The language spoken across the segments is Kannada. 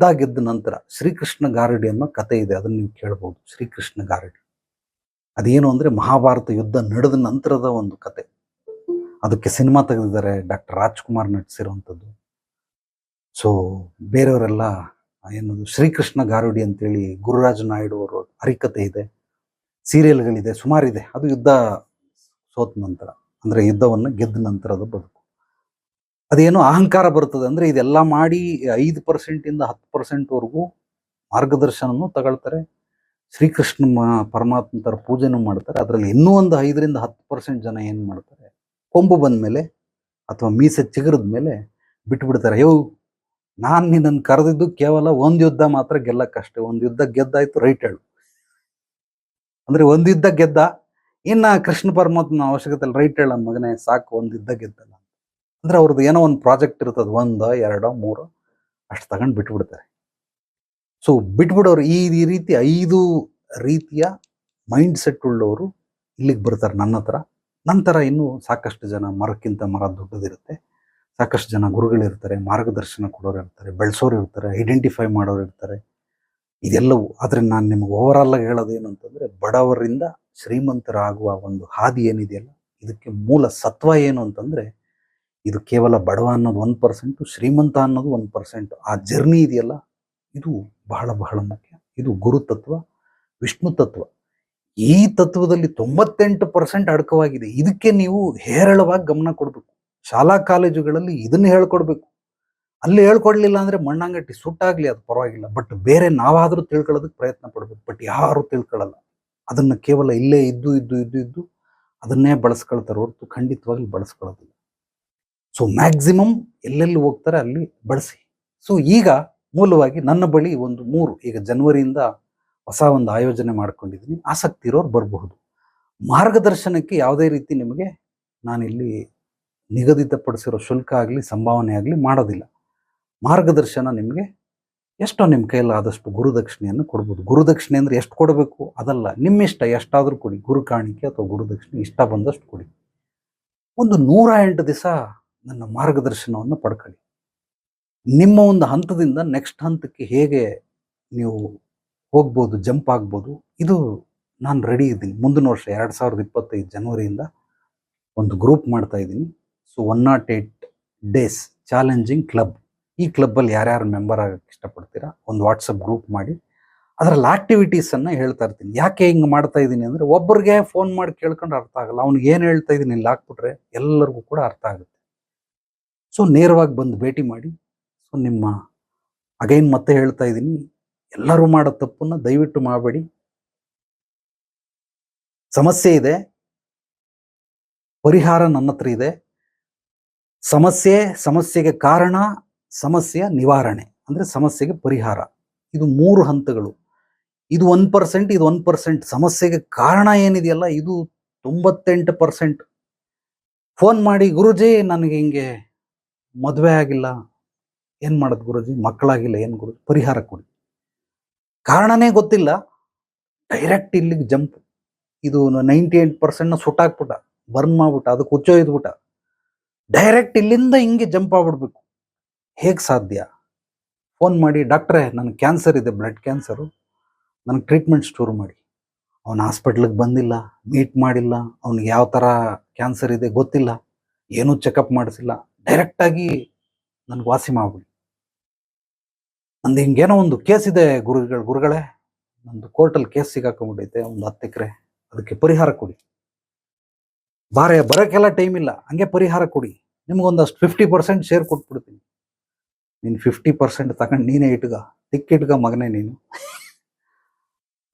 ಗದ್ದಾ ಗೆದ್ದ ನಂತರ ಶ್ರೀಕೃಷ್ಣ ಗಾರಡಿ ಅನ್ನೋ ಕತೆ ಇದೆ, ಅದನ್ನ ನೀವು ಕೇಳ್ಬೋದು. ಶ್ರೀಕೃಷ್ಣ ಗಾರಡಿ. ಅದೇನು ಅಂದರೆ ಮಹಾಭಾರತ ಯುದ್ಧ ನಡೆದ ನಂತರದ ಒಂದು ಕತೆ ಅದಕ್ಕೆ ಸಿನಿಮಾ ತೆಗೆದಿದ್ದಾರೆ ಡಾಕ್ಟರ್ ರಾಜ್ಕುಮಾರ್ ನಟಿಸಿರುವಂಥದ್ದು. ಸೊ ಬೇರೆಯವರೆಲ್ಲ ಏನದು, ಶ್ರೀಕೃಷ್ಣ ಗಾರುಡಿ ಅಂತೇಳಿ ಗುರುರಾಜ ನಾಯ್ಡು ಅವರು ಹರಿಕತೆ ಇದೆ, ಸೀರಿಯಲ್ಗಳಿದೆ, ಸುಮಾರಿದೆ. ಅದು ಯುದ್ಧ ಸೋತ ನಂತರ, ಅಂದ್ರೆ ಯುದ್ಧವನ್ನು ಗೆದ್ದ ನಂತರದ ಬದುಕು. ಅದೇನು ಅಹಂಕಾರ ಬರ್ತದೆ ಅಂದರೆ ಇದೆಲ್ಲ ಮಾಡಿ ಐದು ಪರ್ಸೆಂಟಿಂದ ಹತ್ತು ಪರ್ಸೆಂಟ್ವರೆಗೂ ಮಾರ್ಗದರ್ಶನನು ತಗೊಳ್ತಾರೆ. ಶ್ರೀಕೃಷ್ಣ ಪರಮಾತ್ಮ ಥರ ಪೂಜೆನೂ ಮಾಡ್ತಾರೆ. ಅದರಲ್ಲಿ ಇನ್ನೂ ಒಂದು ಐದರಿಂದ ಹತ್ತು ಪರ್ಸೆಂಟ್ ಜನ ಏನು ಮಾಡ್ತಾರೆ? ಕೊಂಬು ಬಂದ ಮೇಲೆ ಅಥವಾ ಮೀಸೆ ಚಿಗುರಿದ ಮೇಲೆ ಬಿಟ್ಬಿಡ್ತಾರೆ. ಯೋ ನಾನು ನಿನ್ನನ್ನು ಕರೆದಿದ್ದು ಕೇವಲ ಒಂದು ಯುದ್ಧ ಮಾತ್ರ ಗೆಲ್ಲಕ್ಕಷ್ಟೇ ಒಂದು ಯುದ್ಧ ಗೆದ್ದಾಯ್ತು, ರೈಟ್ ಹೇಳು. ಅಂದ್ರೆ ಒಂದು ಯುದ್ಧ ಗೆದ್ದ, ಇನ್ನ ಕೃಷ್ಣ ಪರಮಾತ್ಮನ ಅವಶ್ಯಕತೆ ರೈಟ್ ಹೇಳ ಮಗನೇ, ಸಾಕು, ಒಂದು ಯುದ್ಧ ಗೆದ್ದಲ್ಲ. ಅಂದ್ರೆ ಅವ್ರದ್ದು ಏನೋ ಒಂದು ಪ್ರಾಜೆಕ್ಟ್ ಇರ್ತದೆ, ಒಂದು, ಎರಡೋ, ಮೂರು, ಅಷ್ಟು ತಗೊಂಡು ಬಿಟ್ಬಿಡ್ತಾರೆ. ಸೊ ಬಿಟ್ಬಿಡೋರು ಈ ರೀತಿ ಐದು ರೀತಿಯ ಮೈಂಡ್ ಸೆಟ್ ಉಳ್ಳವರು ಇಲ್ಲಿಗೆ ಬರ್ತಾರೆ ನನ್ನ ಹತ್ರ. ನಂತರ ಇನ್ನೂ ಸಾಕಷ್ಟು ಜನ ಮರಕ್ಕಿಂತ ಮರ ದೊಡ್ಡದಿರುತ್ತೆ. ಸಾಕಷ್ಟು ಜನ ಗುರುಗಳಿರ್ತಾರೆ, ಮಾರ್ಗದರ್ಶನ ಕೊಡೋರು ಇರ್ತಾರೆ ಬೆಳೆಸೋರು ಇರ್ತಾರೆ ಐಡೆಂಟಿಫೈ ಮಾಡೋರು ಇರ್ತಾರೆ ಇದೆಲ್ಲವೂ, ಆದರೆ ನಾನು ನಿಮ್ಗೆ ಓವರ್ ಆಗಿ ಹೇಳೋದೇನು ಅಂತಂದ್ರೆ, ಬಡವರಿಂದ ಶ್ರೀಮಂತರಾಗುವ ಒಂದು ಹಾದಿ ಏನಿದೆಯಲ್ಲ, ಇದಕ್ಕೆ ಮೂಲ ಸತ್ವ ಏನು ಅಂತಂದ್ರೆ ಇದು ಕೇವಲ ಬಡವ ಅನ್ನೋದು ಒಂದು ಪರ್ಸೆಂಟು ಶ್ರೀಮಂತ ಅನ್ನೋದು ಒಂದು ಪರ್ಸೆಂಟ್ ಆ ಜರ್ನಿ ಇದೆಯಲ್ಲ, ಇದು ಬಹಳ ಬಹಳ ಮುಖ್ಯ. ಇದು ಗುರು ತತ್ವ, ವಿಷ್ಣು ತತ್ವ. ಈ ತತ್ವದಲ್ಲಿ ತೊಂಬತ್ತೆಂಟು ಪರ್ಸೆಂಟ್ ಅಡಕವಾಗಿದೆ. ಇದಕ್ಕೆ ನೀವು ಹೇರಳವಾಗಿ ಗಮನ ಕೊಡಬೇಕು. ಶಾಲಾ ಕಾಲೇಜುಗಳಲ್ಲಿ ಇದನ್ನು ಹೇಳ್ಕೊಡ್ಬೇಕು. ಅಲ್ಲಿ ಹೇಳ್ಕೊಡ್ಲಿಲ್ಲ ಅಂದ್ರೆ ಮಣ್ಣಂಗಟ್ಟಿ ಸುಟ್ಟಾಗ್ಲಿ ಅದು ಪರವಾಗಿಲ್ಲ. ಬಟ್ ಬೇರೆ ನಾವಾದ್ರೂ ತಿಳ್ಕೊಳ್ಳೋದಕ್ಕೆ ಪ್ರಯತ್ನ ಪಡ್ಬೇಕು. ಬಟ್ ಯಾರು ತಿಳ್ಕೊಳ್ಳಲ್ಲ. ಅದನ್ನ ಕೇವಲ ಇಲ್ಲೇ ಇದ್ದು ಇದ್ದು ಇದ್ದು ಇದ್ದು ಅದನ್ನೇ ಬಳಸ್ಕೊಳ್ತಾರೆ ಹೊರತು ಖಂಡಿತವಾಗ್ಲೂ ಬಳಸ್ಕೊಳ್ಳೋದಿಲ್ಲ. ಸೊ ಮ್ಯಾಕ್ಸಿಮಮ್ ಎಲ್ಲೆಲ್ಲಿ ಹೋಗ್ತಾರೆ ಅಲ್ಲಿ ಬಳಸಿ. ಸೊ ಈಗ ಮೂಲವಾಗಿ ನನ್ನ ಬಳಿ ಒಂದು ಮೂರು, ಈಗ ಜನವರಿಯಿಂದ ಹೊಸ ಒಂದು ಆಯೋಜನೆ ಮಾಡ್ಕೊಂಡಿದ್ದೀನಿ. ಆಸಕ್ತಿ ಇರೋರು ಬರಬಹುದು. ಮಾರ್ಗದರ್ಶನಕ್ಕೆ ಯಾವುದೇ ರೀತಿ ನಿಮಗೆ ನಾನಿಲ್ಲಿ ನಿಗದಿತಪಡಿಸಿರೋ ಶುಲ್ಕ ಆಗಲಿ, ಸಂಭಾವನೆ ಆಗಲಿ ಮಾಡೋದಿಲ್ಲ. ಮಾರ್ಗದರ್ಶನ ನಿಮಗೆ ಎಷ್ಟೋ ನಿಮ್ಮ ಕೈಯಲ್ಲಿ ಆದಷ್ಟು ಗುರುದಕ್ಷಿಣೆಯನ್ನು ಕೊಡ್ಬೋದು. ಗುರುದಕ್ಷಿಣೆ ಅಂದರೆ ಎಷ್ಟು ಕೊಡಬೇಕು? ಅದಲ್ಲ ನಿಮ್ಮ ಇಷ್ಟ ಎಷ್ಟಾದರೂ ಕೊಡಿ. ಗುರು ಕಾಣಿಕೆ ಅಥವಾ ಗುರುದಕ್ಷಿಣೆ ಇಷ್ಟ ಬಂದಷ್ಟು ಕೊಡಿ. ಒಂದು ನೂರ ಎಂಟು ದಿವಸ ನನ್ನ ಮಾರ್ಗದರ್ಶನವನ್ನು ಪಡ್ಕೊಳ್ಳಿ. ನಿಮ್ಮ ಒಂದು ಹಂತದಿಂದ ನೆಕ್ಸ್ಟ್ ಹಂತಕ್ಕೆ ಹೇಗೆ ನೀವು ಹೋಗ್ಬೋದು ಜಂಪ್ ಆಗ್ಬೋದು, ಇದು ನಾನು ರೆಡಿ ಇದ್ದೀನಿ. ಮುಂದಿನ ವರ್ಷ ಎರಡು ಸಾವಿರದ ಇಪ್ಪತ್ತೈದು ಜನವರಿಯಿಂದ ಒಂದು ಗ್ರೂಪ್ ಮಾಡ್ತಾ ಇದ್ದೀನಿ. So one not eight days challenging club ಈ ಕ್ಲಬ್ಬಲ್ಲಿ ಯಾರ್ಯಾರು ಮೆಂಬರ್ ಆಗಕ್ಕೆ ಇಷ್ಟಪಡ್ತೀರಾ, ಒಂದು ವಾಟ್ಸಪ್ ಗ್ರೂಪ್ ಮಾಡಿ. ಅದರಲ್ಲಿ ಆಕ್ಟಿವಿಟೀಸನ್ನು ಹೇಳ್ತಾ ಇರ್ತೀನಿ. ಯಾಕೆ ಹಿಂಗೆ ಮಾಡ್ತಾ ಇದ್ದೀನಿ ಅಂದರೆ ಒಬ್ಬರಿಗೆ ಫೋನ್ ಮಾಡಿ ಕೇಳ್ಕೊಂಡು ಅರ್ಥ ಆಗಲ್ಲ. ಅವ್ನಿಗೆ ಏನು ಹೇಳ್ತಾ ಇದ್ದೀನಿ, ಇಲ್ಲಿ ಹಾಕ್ಬಿಟ್ರೆ ಎಲ್ಲರಿಗೂ ಕೂಡ ಅರ್ಥ ಆಗುತ್ತೆ. ಸೊ ನೇರವಾಗಿ ಬಂದು ಭೇಟಿ ಮಾಡಿ. ಸೊ ನಿಮ್ಮ ಅಗೈನ್ ಮತ್ತೆ ಹೇಳ್ತಾ ಇದ್ದೀನಿ. ಎಲ್ಲರೂ ಮಾಡೋ ತಪ್ಪನ್ನ ದಯವಿಟ್ಟು ಮಾಡಬೇಡಿ. ಸಮಸ್ಯೆ ಇದೆ. ಪರಿಹಾರ ನನ್ನ ಹತ್ರ ಇದೆ. ಸಮಸ್ಯೆ, ಸಮಸ್ಯೆಗೆ ಕಾರಣ, ಸಮಸ್ಯೆಯ ನಿವಾರಣೆ. ಅಂದರೆ ಸಮಸ್ಯೆಗೆ ಪರಿಹಾರ. ಇದು ಮೂರು ಹಂತಗಳು. ಇದು ಒನ್ ಪರ್ಸೆಂಟ್ ಇದು ಒನ್ ಪರ್ಸೆಂಟ್ ಸಮಸ್ಯೆಗೆ ಕಾರಣ ಏನಿದೆಯಲ್ಲ, ಇದು ತೊಂಬತ್ತೆಂಟು ಪರ್ಸೆಂಟ್ ಫೋನ್ ಮಾಡಿ, ಗುರುಜಿ, ನನಗೆ ಹಿಂಗೆ ಮದುವೆ ಆಗಿಲ್ಲ, ಏನು ಮಾಡೋದು ಗುರುಜಿ? ಮಕ್ಕಳಾಗಿಲ್ಲ, ಏನು ಗುರು? ಪರಿಹಾರ ಕೊಡಿ. ಕಾರಣನೇ ಗೊತ್ತಿಲ್ಲ. ಡೈರೆಕ್ಟ್ ಇಲ್ಲಿಗೆ ಜಂಪ್. ಇದು ನೈಂಟಿ ಏಟ್ ಪರ್ಸೆಂಟ್ನ ಸುಟ್ಟಾಕ್ಬಿಟ್ಟ. ಬರ್ನ್ ಮಾಡ್ಬಿಟ್ಟ, ಅದಕ್ಕೆ ಹುಚ್ಚೊಯ್ದ್ಬಿಟ್ಟ ಡೈರೆಕ್ಟ್ ಇಲ್ಲಿಂದ ಹಿಂಗೆ ಜಂಪ್ ಆಗ್ಬಿಡ್ಬೇಕು. ಹೇಗೆ ಸಾಧ್ಯ? ಫೋನ್ ಮಾಡಿ, ಡಾಕ್ಟ್ರೇ, ನನಗೆ ಕ್ಯಾನ್ಸರ್ ಇದೆ, ಬ್ಲಡ್ ಕ್ಯಾನ್ಸರು. ನನಗೆ ಟ್ರೀಟ್ಮೆಂಟ್ ಸ್ಟೋರ್ ಮಾಡಿ. ಅವನು ಹಾಸ್ಪಿಟ್ಲಿಗೆ ಬಂದಿಲ್ಲ, ಮೀಟ್ ಮಾಡಿಲ್ಲ, ಅವ್ನಿಗೆ ಯಾವ ಥರ ಕ್ಯಾನ್ಸರ್ ಇದೆ ಗೊತ್ತಿಲ್ಲ, ಏನೂ ಚೆಕಪ್ ಮಾಡಿಸಿಲ್ಲ. ಡೈರೆಕ್ಟಾಗಿ ನನಗೆ ವಾಸಿ ಮಾಡ್ಬಿಡಿ. ನಂದು ಹಿಂಗೇನೋ ಒಂದು ಕೇಸ್ ಇದೆ ಗುರುಗಳು, ಗುರುಗಳೇ. ನಂದು ಕೋರ್ಟಲ್ಲಿ ಕೇಸ್ ಸಿಗಾಕೊಂಡ್ಬಿಟ್ಟೈತೆ ಒಂದು ಹತ್ತು ಎಕರೆ. ಅದಕ್ಕೆ ಪರಿಹಾರ ಕೊಡಿ. ಬಾರೆ ಬರೋಕ್ಕೆಲ್ಲ ಟೈಮ್ ಇಲ್ಲ. ಹಂಗೆ ಪರಿಹಾರ ಕೊಡಿ. ನಿಮ್ಗೊಂದಷ್ಟು ಫಿಫ್ಟಿ ಪರ್ಸೆಂಟ್ ಶೇರ್ ಕೊಟ್ಬಿಡ್ತೀನಿ. ನೀನು ಫಿಫ್ಟಿ ಪರ್ಸೆಂಟ್ ತಗೊಂಡು ನೀನೇ ಇಟ್ಗ ತಿಕ್ಕಿಟ್ಗ ಮಗನೇ ನೀನು.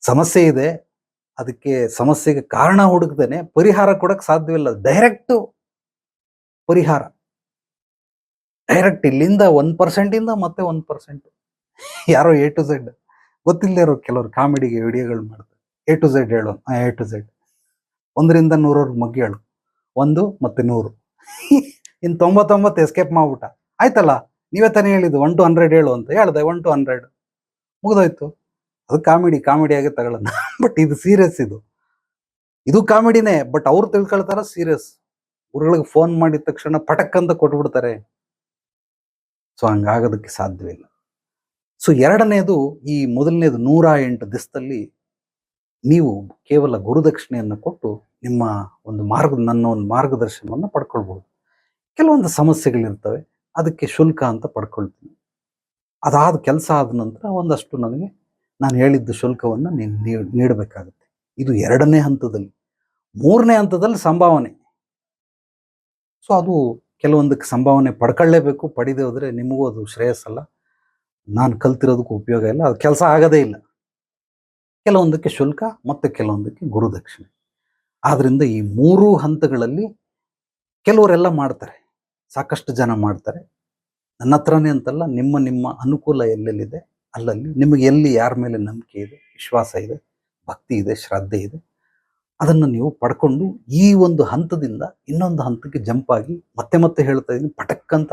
ಸಮಸ್ಯೆ ಇದೆ. ಅದಕ್ಕೆ ಸಮಸ್ಯೆಗೆ ಕಾರಣ ಹುಡುಕ್ದೇನೆ ಪರಿಹಾರ ಕೊಡಕ್ ಸಾಧ್ಯವಿಲ್ಲ. ಡೈರೆಕ್ಟ್ ಪರಿಹಾರ. ಡೈರೆಕ್ಟ್ ಇಲ್ಲಿಂದ ಒನ್ ಪರ್ಸೆಂಟಿಂದ ಮತ್ತೆ ಒನ್ ಪರ್ಸೆಂಟ್ ಯಾರೋ ಎ ಟು ಝೆಡ್ ಗೊತ್ತಿಲ್ಲದೆ ಇರೋ ಕೆಲವರು ಕಾಮಿಡಿಗೆ ವಿಡಿಯೋಗಳು ಮಾಡ್ತಾರೆ. ಎ ಟು ಝೆಡ್ ಹೇಳು. ಎ ಟು ಝೆಡ್ ಒಂದರಿಂದ ನೂರವ್ರಿಗೆ ಮಗ್ಗಿ ಹೇಳು. ಒಂದು ಮತ್ತೆ ನೂರು. ಇನ್ನು ತೊಂಬತ್ತೊಂಬತ್ತು ಎಸ್ಕೇಪ್ ಮಾಡ್ಬಿಟ್ಟ. ಆಯ್ತಲ್ಲ? ನೀವೇ ತಾನೇ ಹೇಳಿದ್ದು ಒನ್ ಟು ಹಂಡ್ರೆಡ್ ಹೇಳು ಅಂತ. ಹೇಳ್ದೆ ಒನ್ ಟು ಹಂಡ್ರೆಡ್ ಮುಗಿದೋಯ್ತು. ಅದು ಕಾಮಿಡಿ ಕಾಮಿಡಿಯಾಗೆ ತಗೊಳ್ಳೋಣ. ಬಟ್ ಇದು ಸೀರಿಯಸ್ ಇದು. ಇದು ಕಾಮಿಡಿನೇ. ಬಟ್ ಅವ್ರು ತಿಳ್ಕೊಳ್ತಾರ ಸೀರಿಯಸ್ ಗುರುಗಳಿಗೆ ಫೋನ್ ಮಾಡಿದ ತಕ್ಷಣ ಪಟಕ್ ಅಂತ ಕೊಟ್ಬಿಡ್ತಾರೆ. ಸೊ ಹಂಗಾಗೋದಕ್ಕೆ ಸಾಧ್ಯವಿಲ್ಲ. ಸೊ ಎರಡನೇದು ಈ ಮೊದಲನೇದು ನೂರ ಎಂಟು ದಿವಸದಲ್ಲಿ ನೀವು ಕೇವಲ ಗುರುದಕ್ಷಿಣೆಯನ್ನು ಕೊಟ್ಟು ನಿಮ್ಮ ಒಂದು ಮಾರ್ಗ, ನನ್ನ ಒಂದು ಮಾರ್ಗದರ್ಶನವನ್ನು ಪಡ್ಕೊಳ್ಬೋದು. ಕೆಲವೊಂದು ಸಮಸ್ಯೆಗಳಿರ್ತವೆ, ಅದಕ್ಕೆ ಶುಲ್ಕ ಅಂತ ಪಡ್ಕೊಳ್ತೀನಿ. ಅದಾದ ಕೆಲಸ ಆದ ನಂತರ ಒಂದಷ್ಟು ನನಗೆ ನಾನು ಹೇಳಿದ್ದ ಶುಲ್ಕವನ್ನು ನೀನು ನೀಡಬೇಕಾಗುತ್ತೆ. ಇದು ಎರಡನೇ ಹಂತದಲ್ಲಿ. ಮೂರನೇ ಹಂತದಲ್ಲಿ ಸಂಭಾವನೆ. ಸೊ ಅದು ಕೆಲವೊಂದಕ್ಕೆ ಸಂಭಾವನೆ ಪಡ್ಕೊಳ್ಳೇಬೇಕು, ಪಡಿದೆ ಹೋದರೆ ನಿಮಗೂ ಅದು ಶ್ರೇಯಸ್ಸಲ್ಲ. ನಾನು ಕಲ್ತಿರೋದಕ್ಕೂ ಉಪಯೋಗ ಇಲ್ಲ, ಅದು ಕೆಲಸ ಆಗೋದೇ ಇಲ್ಲ. ಕೆಲವೊಂದಕ್ಕೆ ಶುಲ್ಕ, ಮತ್ತು ಕೆಲವೊಂದಕ್ಕೆ ಗುರುದಕ್ಷಿಣೆ. ಆದ್ದರಿಂದ ಈ ಮೂರು ಹಂತಗಳಲ್ಲಿ ಕೆಲವರೆಲ್ಲ ಮಾಡ್ತಾರೆ, ಸಾಕಷ್ಟು ಜನ ಮಾಡ್ತಾರೆ. ನನ್ನ ಹತ್ರನೇ ಅಂತಲ್ಲ, ನಿಮ್ಮ ನಿಮ್ಮ ಅನುಕೂಲ ಎಲ್ಲೆಲ್ಲಿದೆ? ಅಲ್ಲಲ್ಲಿ ನಿಮಗೆ ಎಲ್ಲಿ ಯಾರ ಮೇಲೆ ನಂಬಿಕೆ ಇದೆ? ವಿಶ್ವಾಸ ಇದೆ? ಭಕ್ತಿ ಇದೆ? ಶ್ರದ್ಧೆ ಇದೆ? ಅದನ್ನು ನೀವು ಪಡ್ಕೊಂಡು ಈ ಒಂದು ಹಂತದಿಂದ ಇನ್ನೊಂದು ಹಂತಕ್ಕೆ ಜಂಪ್ ಆಗಿ ಮತ್ತೆ ಮತ್ತೆ ಹೇಳ್ತಾ ಇದ್ದೀನಿ. ಪಟಕ್ಕಂತ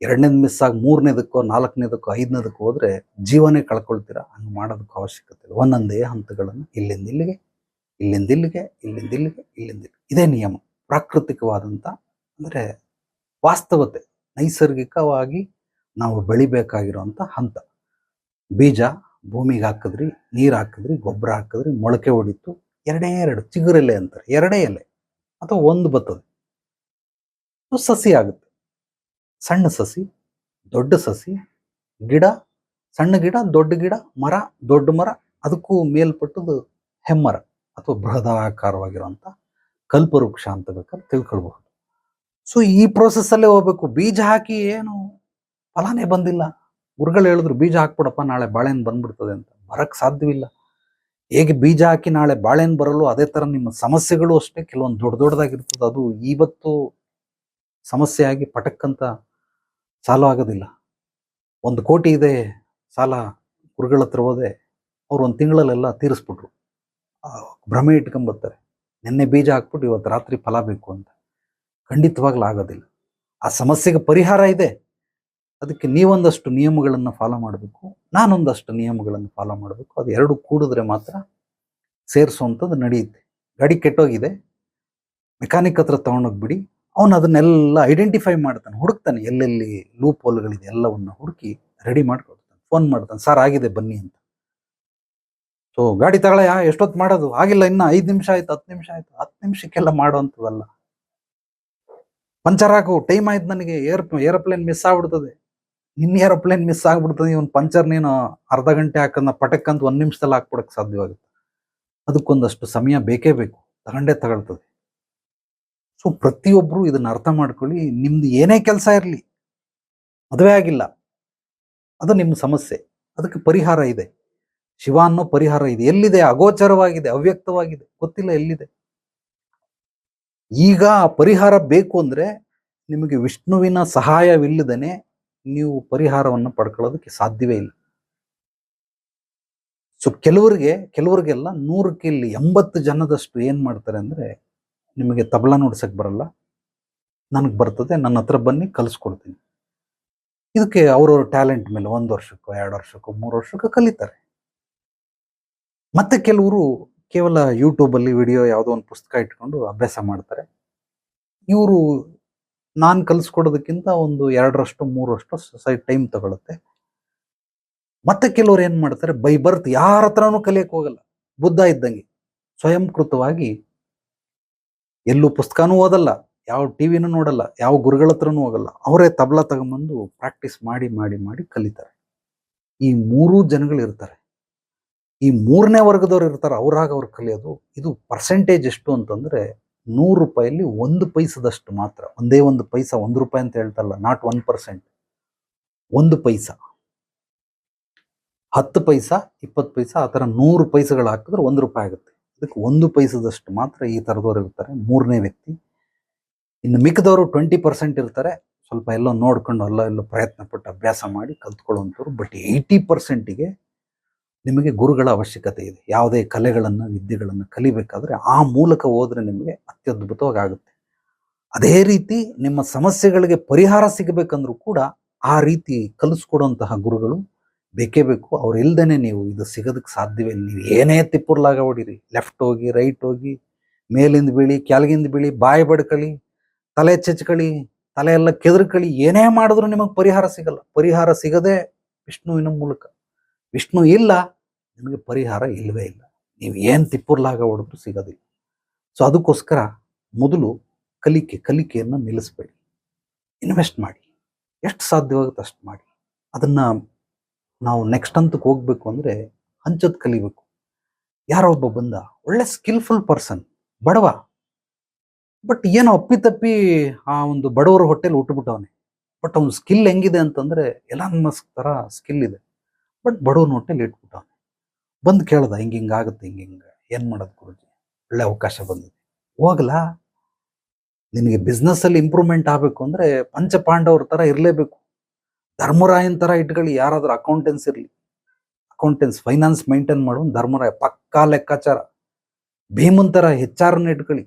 ಎರಡನೇದು ಮಿಸ್ ಆಗಿ ಮೂರನೇದಕ್ಕೋ, ನಾಲ್ಕನೇದಕ್ಕೋ, ಐದನೇದಕ್ಕೋ ಹೋದರೆ ಜೀವನೇ ಕಳ್ಕೊಳ್ತೀರಾ? ಹಂಗೆ ಮಾಡೋದಕ್ಕೆ ಅವಶ್ಯಕತೆ ಇಲ್ಲ. ಒಂದೊಂದೇ ಹಂತಗಳನ್ನು ಇಲ್ಲಿಂದ ಇಲ್ಲಿಗೆ ಇಲ್ಲಿಂದ ಇಲ್ಲಿಗೆ ಇಲ್ಲಿಂದ ಇಲ್ಲಿಗೆ ಇಲ್ಲಿಂದ ಇಲ್ಲಿಗೆ. ಇದೇ ನಿಯಮ. ಪ್ರಾಕೃತಿಕವಾದಂಥ ಅಂದರೆ ವಾಸ್ತವತೆ, ನೈಸರ್ಗಿಕವಾಗಿ ನಾವು ಬೆಳಿಬೇಕಾಗಿರುವಂಥ ಹಂತ. ಬೀಜ ಭೂಮಿಗೆ ಹಾಕಿದ್ರಿ, ನೀರು ಹಾಕಿದ್ರಿ, ಗೊಬ್ಬರ ಹಾಕಿದ್ರಿ, ಮೊಳಕೆ ಹೊಡಿತು ಎರಡೇ ಎರಡು ಚಿಗುರೆಲೆ ಅಂತಾರೆ, ಎರಡೇ ಎಲೆ ಅಥವಾ ಒಂದು ಬರ್ತದೆ ಸಸಿ ಆಗುತ್ತೆ. ಸಣ್ಣ ಸಸಿ, ದೊಡ್ಡ ಸಸಿ, ಗಿಡ, ಸಣ್ಣ ಗಿಡ, ದೊಡ್ಡ ಗಿಡ, ಮರ, ದೊಡ್ಡ ಮರ, ಅದಕ್ಕೂ ಮೇಲ್ಪಟ್ಟದ್ದು ಹೆಮ್ಮರ ಅಥವಾ ಬೃಹದಾಕಾರವಾಗಿರುವಂಥ ಕಲ್ಪವೃಕ್ಷ ಅಂತ ಬೇಕಾದ್ರೆ ತಿಳ್ಕೊಳ್ಬಹುದು. ಸೊ ಈ ಅಲ್ಲೇ ಹೋಗ್ಬೇಕು. ಬೀಜ ಹಾಕಿ ಏನು ಫಲಾನೇ ಬಂದಿಲ್ಲ. ಗುರುಗಳು ಹೇಳಿದ್ರು, ಬೀಜ ಹಾಕ್ಬಿಡಪ್ಪ, ನಾಳೆ ಬಾಳೆಹಣ್ಣು ಬಂದ್ಬಿಡ್ತದೆ ಅಂತ. ಬರಕ್ಕೆ ಸಾಧ್ಯವಿಲ್ಲ. ಹೇಗೆ ಬೀಜ ಹಾಕಿ ನಾಳೆ ಬಾಳೆಹಣ್ಣು ಬರಲು ಅದೇ ತರ ನಿಮ್ಮ ಸಮಸ್ಯೆಗಳು ಅಷ್ಟೇ. ಕೆಲವೊಂದು ದೊಡ್ಡ ದೊಡ್ಡದಾಗಿರ್ತದೆ. ಅದು ಇವತ್ತು ಸಮಸ್ಯೆ ಆಗಿ ಪಟಕ್ಕಂತ ಸಾಲ ಆಗೋದಿಲ್ಲ. ಒಂದು ಕೋಟಿ ಇದೆ ಸಾಲ ಗುರುಗಳ ಹತ್ರ ಹೋದೆ ಅವ್ರು ಒಂದು ತಿಂಗಳಲ್ಲೆಲ್ಲ ತೀರಿಸ್ಬಿಟ್ರು. ಭ್ರಮೆ ಇಟ್ಕೊಂಬರ್ತಾರೆ ನಿನ್ನೆ ಬೀಜ ಹಾಕ್ಬಿಟ್ಟು ಇವತ್ತು ರಾತ್ರಿ ಫಲ ಬೇಕು ಅಂತ. ಖಂಡಿತವಾಗ್ಲೂ ಆಗೋದಿಲ್ಲ. ಆ ಸಮಸ್ಯೆಗೆ ಪರಿಹಾರ ಇದೆ. ಅದಕ್ಕೆ ನೀವೊಂದಷ್ಟು ನಿಯಮಗಳನ್ನು ಫಾಲೋ ಮಾಡಬೇಕು. ನಾನೊಂದಷ್ಟು ನಿಯಮಗಳನ್ನು ಫಾಲೋ ಮಾಡಬೇಕು. ಅದು ಎರಡು ಕೂಡಿದ್ರೆ ಮಾತ್ರ ಸೇರಿಸುವಂಥದ್ದು ನಡೆಯುತ್ತೆ. ಗಾಡಿ ಕೆಟ್ಟೋಗಿದೆ. ಮೆಕ್ಯಾನಿಕ್ ಹತ್ರ ತಗೊಂಡೋಗ್ಬಿಡಿ. ಅವನು ಅದನ್ನೆಲ್ಲ ಐಡೆಂಟಿಫೈ ಮಾಡ್ತಾನೆ, ಹುಡುಕ್ತಾನೆ. ಎಲ್ಲೆಲ್ಲಿ ಲೂಪ್ ಹೋಲ್ಗಳಿದೆ ಎಲ್ಲವನ್ನು ಹುಡುಕಿ ರೆಡಿ ಮಾಡ್ಕೊಡ್ತಾನೆ ಫೋನ್ ಮಾಡ್ತಾನೆ, ಸರ್ ಆಗಿದೆ, ಬನ್ನಿ ಅಂತ. ಸೊ ಗಾಡಿ ತಗೊಳ ಎಷ್ಟೊತ್ತು ಮಾಡೋದು? ಆಗಿಲ್ಲ, ಇನ್ನ ಐದು ನಿಮಿಷ ಆಯ್ತು, ಹತ್ತು ನಿಮಿಷ ಆಯ್ತು. ಹತ್ತು ನಿಮಿಷಕ್ಕೆಲ್ಲ ಮಾಡುವಂಥದ್ದಲ್ಲ ಪಂಚರ್ ಹಾಕು. ಟೈಮ್ ಆಯ್ತು ನನಗೆ. ಏರ್ ಏರೋಪ್ಲೇನ್ ಮಿಸ್ ಆಗ್ಬಿಡ್ತದೆ. ನಿನ್ನ ಏರೋಪ್ಲೇನ್ ಮಿಸ್ ಆಗ್ಬಿಡ್ತದೆ, ಇವನ್ ಪಂಚರ್ ನೀನು ಅರ್ಧ ಗಂಟೆ ಹಾಕಂದ ಪಟಕ್ ಅಂತ ಒಂದ್ ನಿಮಿಷದಲ್ಲಿ ಹಾಕ್ಬಿಡಕ್ಕೆ ಸಾಧ್ಯವಾಗುತ್ತೆ. ಅದಕ್ಕೊಂದಷ್ಟು ಸಮಯ ಬೇಕೇ ಬೇಕು ತಗಂಡೇ ತಗೊಳ್ತದೆ. ಸೊ ಪ್ರತಿಯೊಬ್ರು ಇದನ್ನ ಅರ್ಥ ಮಾಡ್ಕೊಳ್ಳಿ, ನಿಮ್ದು ಏನೇ ಕೆಲಸ ಇರಲಿ, ಮದುವೆ ಆಗಿಲ್ಲ, ಅದು ನಿಮ್ಮ ಸಮಸ್ಯೆ, ಅದಕ್ಕೆ ಪರಿಹಾರ ಇದೆ. ಶಿವ ಅನ್ನೋ ಪರಿಹಾರ ಇದೆ. ಎಲ್ಲಿದೆ? ಅಗೋಚರವಾಗಿದೆ, ಅವ್ಯಕ್ತವಾಗಿದೆ, ಗೊತ್ತಿಲ್ಲ ಎಲ್ಲಿದೆ. ಈಗ ಪರಿಹಾರ ಬೇಕು ಅಂದ್ರೆ ನಿಮಗೆ ವಿಷ್ಣುವಿನ ಸಹಾಯವಿಲ್ಲದೇನೆ ನೀವು ಪರಿಹಾರವನ್ನು ಪಡ್ಕೊಳ್ಳೋದಕ್ಕೆ ಸಾಧ್ಯವೇ ಇಲ್ಲ. ಸೊ ಕೆಲವರಿಗೆ, ಕೆಲವರಿಗೆಲ್ಲ ನೂರಕ್ಕೆ ಇಲ್ಲಿ ಎಂಬತ್ತು ಜನದಷ್ಟು ಏನ್ ಮಾಡ್ತಾರೆ ಅಂದ್ರೆ, ನಿಮಗೆ ತಬಲಾ ನುಡ್ಸಕ್ಕೆ ಬರಲ್ಲ. ನನಗೆ ಬರ್ತದೆ, ನನ್ನ ಹತ್ರ ಬನ್ನಿ, ಕಲಿಸ್ಕೊಡ್ತೀನಿ. ಇದಕ್ಕೆ ಅವ್ರವ್ರ ಟ್ಯಾಲೆಂಟ್ ಮೇಲೆ ಒಂದು ವರ್ಷಕ್ಕೋ, ಎರಡು ವರ್ಷಕ್ಕೋ, ಮೂರು ವರ್ಷಕ್ಕೋ ಕಲಿತಾರೆ. ಮತ್ತೆ ಕೆಲವರು ಕೇವಲ ಯೂಟ್ಯೂಬಲ್ಲಿ ವಿಡಿಯೋ ಯಾವುದೋ ಒಂದು ಪುಸ್ತಕ ಇಟ್ಕೊಂಡು ಅಭ್ಯಾಸ ಮಾಡ್ತಾರೆ. ಇವರು ನಾನು ಕಲಿಸ್ಕೊಡೋದಕ್ಕಿಂತ ಒಂದು ಎರಡರಷ್ಟು ಮೂರಷ್ಟು ಸರಿ ಟೈಮ್ ತಗೊಳುತ್ತೆ. ಮತ್ತೆ ಕೆಲವ್ರು ಏನು ಮಾಡ್ತಾರೆ, ಬೈ ಬರ್ತ್ ಯಾರ ಹತ್ರನೂ ಕಲಿಯಕ್ಕೆ ಹೋಗಲ್ಲ. ಬುದ್ಧ ಇದ್ದಂಗೆ. ಸ್ವಯಂಕೃತವಾಗಿ ಎಲ್ಲೂ ಪುಸ್ತಕನೂ ಓದಲ್ಲ, ಯಾವ ಟಿವಿನೂ ನೋಡಲ್ಲ, ಯಾವ ಗುರುಗಳ ಹತ್ರನೂ ಹೋಗಲ್ಲ. ಅವರೇ ತಬಲ ತಗೊಂಬಂದು ಪ್ರಾಕ್ಟೀಸ್ ಮಾಡಿ ಮಾಡಿ ಮಾಡಿ ಕಲಿತಾರೆ. ಈ ಮೂರೂ ಜನಗಳು ಇರ್ತಾರೆ. ಈ ಮೂರನೇ ವರ್ಗದವ್ರು ಇರ್ತಾರೆ, ಅವ್ರಾಗ ಅವ್ರು ಕಲಿಯೋದು. ಇದು ಪರ್ಸೆಂಟೇಜ್ ಎಷ್ಟು ಅಂತಂದ್ರೆ ನೂರು ರೂಪಾಯಲ್ಲಿ ಒಂದು ಪೈಸದಷ್ಟು ಮಾತ್ರ, ಒಂದೇ ಒಂದು ಪೈಸ ಒಂದು ರೂಪಾಯಿ ಅಂತ ಹೇಳ್ತಲ್ಲ ನಾಟ್ ಒನ್ ಪರ್ಸೆಂಟ್ ಒಂದು ಪೈಸ. ಹತ್ತು ಪೈಸ, ಇಪ್ಪತ್ತು ಪೈಸ, ಆ ಥರ ನೂರು ಪೈಸಗಳು ಹಾಕಿದ್ರೆ ಒಂದು ರೂಪಾಯಿ ಆಗುತ್ತೆ. ಅದಕ್ಕೆ ಒಂದು ಪೈಸದಷ್ಟು ಮಾತ್ರ ಈ ಥರದವ್ರು ಇರ್ತಾರೆ. ಮೂರನೇ ವ್ಯಕ್ತಿ. ಇನ್ನು ಮಿಕ್ಕದವರು ಟ್ವೆಂಟಿ ಪರ್ಸೆಂಟ್ ಇರ್ತಾರೆ. ಸ್ವಲ್ಪ ಎಲ್ಲೋ ನೋಡ್ಕೊಂಡು ಅಲ್ಲ ಎಲ್ಲೋ ಪ್ರಯತ್ನ ಪಟ್ಟು ಅಭ್ಯಾಸ ಮಾಡಿ ಕಲ್ತ್ಕೊಳ್ಳುವಂಥವ್ರು ಬಟ್ ಏಯ್ಟಿ ಪರ್ಸೆಂಟಿಗೆ ನಿಮಗೆ ಗುರುಗಳ ಅವಶ್ಯಕತೆ ಇದೆ. ಯಾವುದೇ ಕಲೆಗಳನ್ನು, ವಿದ್ಯೆಗಳನ್ನು ಕಲಿಬೇಕಾದ್ರೆ ಆ ಮೂಲಕ ಹೋದರೆ ನಿಮಗೆ ಅತ್ಯದ್ಭುತವಾಗಿ ಆಗುತ್ತೆ. ಅದೇ ರೀತಿ ನಿಮ್ಮ ಸಮಸ್ಯೆಗಳಿಗೆ ಪರಿಹಾರ ಸಿಗಬೇಕಂದ್ರೂ ಕೂಡ ಆ ರೀತಿ ಕಲಿಸ್ಕೊಡುವಂತಹ ಗುರುಗಳು ಬೇಕೇ ಬೇಕು. ಅವ್ರು ನೀವು ಇದು ಸಿಗೋದಕ್ಕೆ ಸಾಧ್ಯವೇ ನೀವು ಏನೇ ತಿಪ್ಪುರ್ಲಾಗ ಹೊಡೀರಿ. ಲೆಫ್ಟ್ ಹೋಗಿ, ರೈಟ್ ಹೋಗಿ, ಮೇಲಿಂದ ಬೀಳಿ, ಕೆಳಗಿಂದ ಬೀಳಿ, ಬಾಯಿ ಬಡ್ಕಳಿ, ತಲೆ ಚಚ್ಕಳಿ, ತಲೆ ಎಲ್ಲ ಕೆದರ್ಕಳಿ, ಏನೇ ಮಾಡಿದ್ರು ನಿಮಗೆ ಪರಿಹಾರ ಸಿಗಲ್ಲ. ಪರಿಹಾರ ಸಿಗದೆ ವಿಷ್ಣುವಿನ ಮೂಲಕ. ವಿಷ್ಣು ಇಲ್ಲ, ನಿಮಗೆ ಪರಿಹಾರ ಇಲ್ಲವೇ ಇಲ್ಲ. ನೀವು ಏನು ತಿಪ್ಪುರ್ಲಾಗ ಹೊಡೆದ್ರು ಸಿಗೋದಿಲ್ಲ. ಸೊ ಅದಕ್ಕೋಸ್ಕರ ಮೊದಲು ಕಲಿಕೆ, ಕಲಿಕೆಯನ್ನು ನಿಲ್ಲಿಸ್ಬೇಡಿ. ಇನ್ವೆಸ್ಟ್ ಮಾಡಿ. ಎಷ್ಟು ಸಾಧ್ಯವಾಗುತ್ತೆ ಅಷ್ಟು ಮಾಡಿ. ಅದನ್ನು ನಾವು ನೆಕ್ಸ್ಟ್ ಹಂತಕ್ಕೆ ಹೋಗಬೇಕು ಅಂದರೆ ಹಂಚೋದು ಕಲಿಬೇಕು. ಯಾರೋ ಒಬ್ಬ ಬಂದ, ಒಳ್ಳೆ ಸ್ಕಿಲ್ಫುಲ್ ಪರ್ಸನ್ ಬಡವ. ಬಟ್ ಏನೋ ಅಪ್ಪಿತಪ್ಪಿ ಆ ಒಂದು ಬಡವರ ಹೊಟ್ಟೆಲಿ ಉಟ್ಬಿಟ್ಟವನೆ. ಬಟ್ ಅವ್ನ ಸ್ಕಿಲ್ ಹೆಂಗಿದೆ ಅಂತಂದರೆ ಎಲ್ಲ ಮಸ್ಕ್ ಥರ ಸ್ಕಿಲ್ ಇದೆ. ಬಟ್ ಬಡವನ ಹೊಟ್ಟೆಲಿ ಇಟ್ಬಿಟ್ಟವನೆ. ಬಂದು ಕೇಳ್ದ, ಹಿಂಗೆ ಆಗುತ್ತೆ, ಹಿಂಗೆ ಹಿಂಗೆ ಏನು ಮಾಡೋದು ಗುರುಜಿ? ಒಳ್ಳೆ ಅವಕಾಶ ಬಂದಿದೆ. ಹೋಗ್ಲಾ? ನಿನಗೆ ಬಿಸ್ನೆಸ್ಸಲ್ಲಿ ಇಂಪ್ರೂವ್ಮೆಂಟ್ ಆಗಬೇಕು ಅಂದರೆ ಪಂಚ ಪಾಂಡವ್ರ ತರ ಇರಲೇಬೇಕು. ಧರ್ಮರಾಯನ ಥರ ಇಟ್ಕೊಳ್ಳಿ, ಯಾರಾದರೂ ಅಕೌಂಟೆನ್ಸ್ ಇರಲಿ. ಅಕೌಂಟೆನ್ಸ್ ಫೈನಾನ್ಸ್ ಮೇಂಟೈನ್ ಮಾಡುವ ಧರ್ಮರಾಯ, ಪಕ್ಕಾ ಲೆಕ್ಕಾಚಾರ. ಭೀಮನ್ ಥರ ಹೆಚ್ ಇಟ್ಕೊಳ್ಳಿ.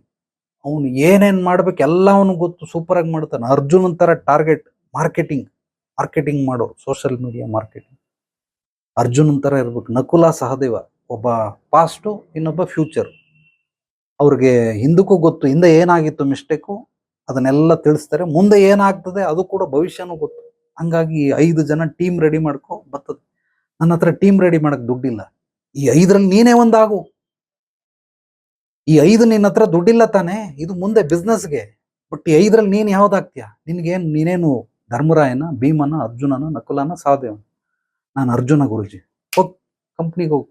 ಅವನು ಏನೇನು ಮಾಡ್ಬೇಕು ಎಲ್ಲ ಅವನು ಗೊತ್ತು ಸೂಪರಾಗಿ ಮಾಡ್ತಾನೆ. ಅರ್ಜುನನ್ ಥರ ಟಾರ್ಗೆಟ್ ಮಾರ್ಕೆಟಿಂಗ್ ಮಾರ್ಕೆಟಿಂಗ್ ಮಾಡೋರು ಸೋಷಿಯಲ್ ಮೀಡಿಯಾ ಮಾರ್ಕೆಟಿಂಗ್ ಅರ್ಜುನನ್ ಥರ ಇರ್ಬೇಕು. ನಕುಲ ಸಹದೇವ, ಒಬ್ಬ ಪಾಸ್ಟು ಇನ್ನೊಬ್ಬ ಫ್ಯೂಚರ್ ಅವ್ರಿಗೆ ಹಿಂದಕ್ಕೂ ಗೊತ್ತು, ಹಿಂದೆ ಏನಾಗಿತ್ತು ಮಿಸ್ಟೇಕು ಅದನ್ನೆಲ್ಲ ತಿಳಿಸ್ತಾರೆ. ಮುಂದೆ ಏನಾಗ್ತದೆ ಅದು ಕೂಡ ಭವಿಷ್ಯನೂ ಗೊತ್ತು. ಹಂಗಾಗಿ ಐದು ಜನ ಟೀಮ್ ರೆಡಿ ಮಾಡ್ಕೊ ಬರ್ತದೆ. ನನ್ನ ಹತ್ರ ಟೀಮ್ ರೆಡಿ ಮಾಡಕ್ ದುಡ್ಡಿಲ್ಲ. ಈ ಐದರಲ್ಲಿ ನೀನೇ ಒಂದಾಗು. ಈ ಐದು ನಿನ್ನ ಹತ್ರ ದುಡ್ಡಿಲ್ಲ ತಾನೇ, ಇದು ಮುಂದೆ ಬಿಸ್ನೆಸ್ಗೆ ಬಟ್ ಈ ಐದರಲ್ಲಿ ನೀನ್ ಯಾವ್ದಾಗ್ತೀಯ? ನಿನ್ಗೇನ್, ನೀನೇನು ಧರ್ಮರಾಯನ, ಭೀಮನ, ಅರ್ಜುನನ, ನಕುಲನ, ಸಹದೇವನ? ನಾನು ಅರ್ಜುನ ಗುರುಜಿ. ಹೋಗ್ ಕಂಪ್ನಿಗೆ ಹೋಗು.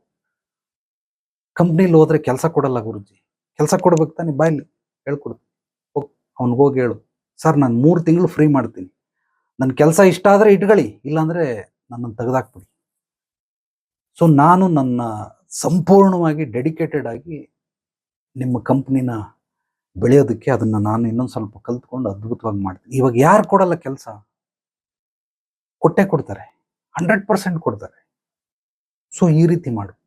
ಕಂಪ್ನಿಲಿ ಹೋದ್ರೆ ಕೆಲಸ ಕೊಡಲ್ಲ ಗುರುಜಿ. ಕೆಲಸ ಕೊಡ್ಬೇಕು ತಾನೆ ಬಾಯ್ಲಿ ಹೇಳ್ಕೊಡ್ತೀನಿ ಹೋಗಿ ಹೇಳು. ಸರ್, ನಾನು ಮೂರು ತಿಂಗಳು ಫ್ರೀ ಮಾಡ್ತೀನಿ. ನನ್ನ ಕೆಲಸ ಇಷ್ಟ ಆದರೆ ಇಟ್ಕೊಳ್ಳಿ, ಇಲ್ಲಾಂದರೆ ನನ್ನನ್ನು ತೆಗೆದಾಕ್ಬಿಡಿ. ಸೊ ನಾನು ನನ್ನ ಸಂಪೂರ್ಣವಾಗಿ ಡೆಡಿಕೇಟೆಡ್ ಆಗಿ ನಿಮ್ಮ ಕಂಪ್ನಿನ ಬೆಳೆಯೋದಕ್ಕೆ ಅದನ್ನು ನಾನು ಇನ್ನೊಂದು ಸ್ವಲ್ಪ ಕಲ್ತ್ಕೊಂಡು ಅದ್ಭುತವಾಗಿ ಮಾಡ್ತೀನಿ. ಇವಾಗ ಯಾರು ಕೊಡಲ್ಲ ಕೆಲಸ? ಕೊಟ್ಟೆ ಕೊಡ್ತಾರೆ. ಹಂಡ್ರೆಡ್ ಪರ್ಸೆಂಟ್ ಕೊಡ್ತಾರೆ. ಸೊ ಈ ರೀತಿ ಮಾಡು.